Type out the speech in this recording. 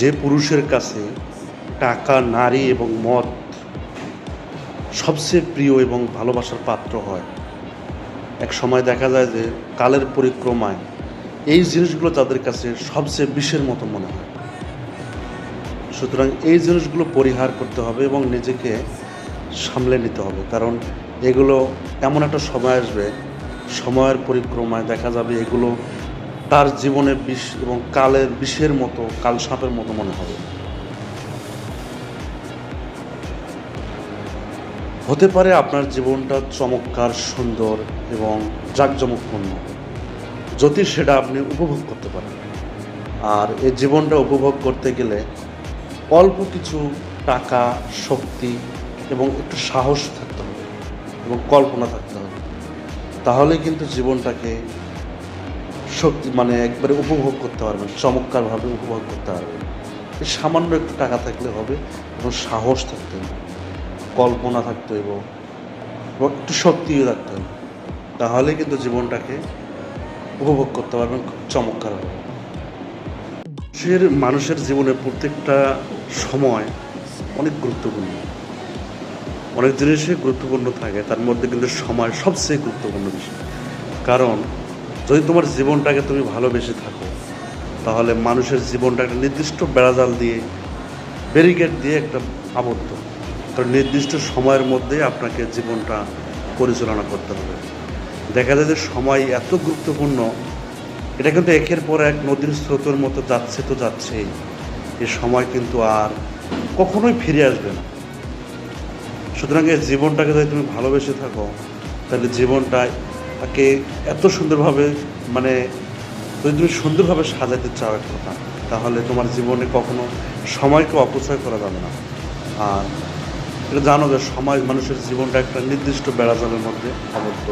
যে পুরুষের কাছে টাকা, নারী এবং মদ সবচেয়ে প্রিয় এবং ভালোবাসার পাত্র হয়, এক সময় দেখা যায় যে কালের পরিক্রমায় এই জিনিসগুলো তাদের কাছে সবচেয়ে বিষের মতো মনে হয়। সুতরাং এই জিনিসগুলো পরিহার করতে হবে এবং নিজেকে সামলে নিতে হবে, কারণ এগুলো এমন একটা সময় আসবে, সময়ের পরিক্রমায় দেখা যাবে এগুলো তার জীবনে বিষ এবং কালের বিষের মতো, কাল সাপের মতো মনে হবে। হতে পারে আপনার জীবনটা চমৎকার, সুন্দর এবং জাঁকজমকপূর্ণ। যদি সেটা আপনি উপভোগ করতে পারেন। আর এই জীবনটা উপভোগ করতে গেলে অল্প কিছু টাকা, শক্তি এবং একটু সাহস থাকতে হবে এবং কল্পনা থাকতে হবে। তাহলে কিন্তু জীবনটাকে শক্তি মানে একবারে উপভোগ করতে পারবেন, চমৎকারভাবে উপভোগ করতে পারবেন। সামান্য একটু টাকা থাকলে হবে এবং সাহস থাকতে হবে কল্পনা থাকতে হইব এবং একটু শক্তিও থাকতে হবে। তাহলে কিন্তু জীবনটাকে উপভোগ করতে পারবেন, খুব চমৎকার হবে মানুষের মানুষের জীবনে প্রত্যেকটা সময় অনেক গুরুত্বপূর্ণ। অনেক জিনিসই গুরুত্বপূর্ণ থাকে, তার মধ্যে কিন্তু সময় সবচেয়ে গুরুত্বপূর্ণ বিষয়। কারণ যদি তোমার জীবনটাকে তুমি ভালোবেসে থাকো, তাহলে মানুষের জীবনটা একটা নির্দিষ্ট বেড়াজাল দিয়ে ব্যারিকেড দিয়ে একটা আবদ্ধ। কারণ নির্দিষ্ট সময়ের মধ্যে আপনাকে জীবনটা পরিচালনা করতে হবে। দেখা যায় যে সময় এত গুরুত্বপূর্ণ, এটা কিন্তু একের পর এক নদীর স্রোতের মতো যাচ্ছে তো যাচ্ছেই। এ সময় কিন্তু আর কখনোই ফিরে আসবে না। সুতরাং এই জীবনটাকে যদি তুমি ভালোবেসে থাকো, তাহলে জীবনটাকে এত সুন্দরভাবে মানে যদি তুমি সুন্দরভাবে সাজাতে চাও এক কথা, তাহলে তোমার জীবনে কখনো সময়কে অপচয় করা যাবে না। আর এটা জানো যে সমাজ, মানুষের জীবনটা একটা নির্দিষ্ট বেড়া বেড়াজালের মধ্যে আবদ্ধ।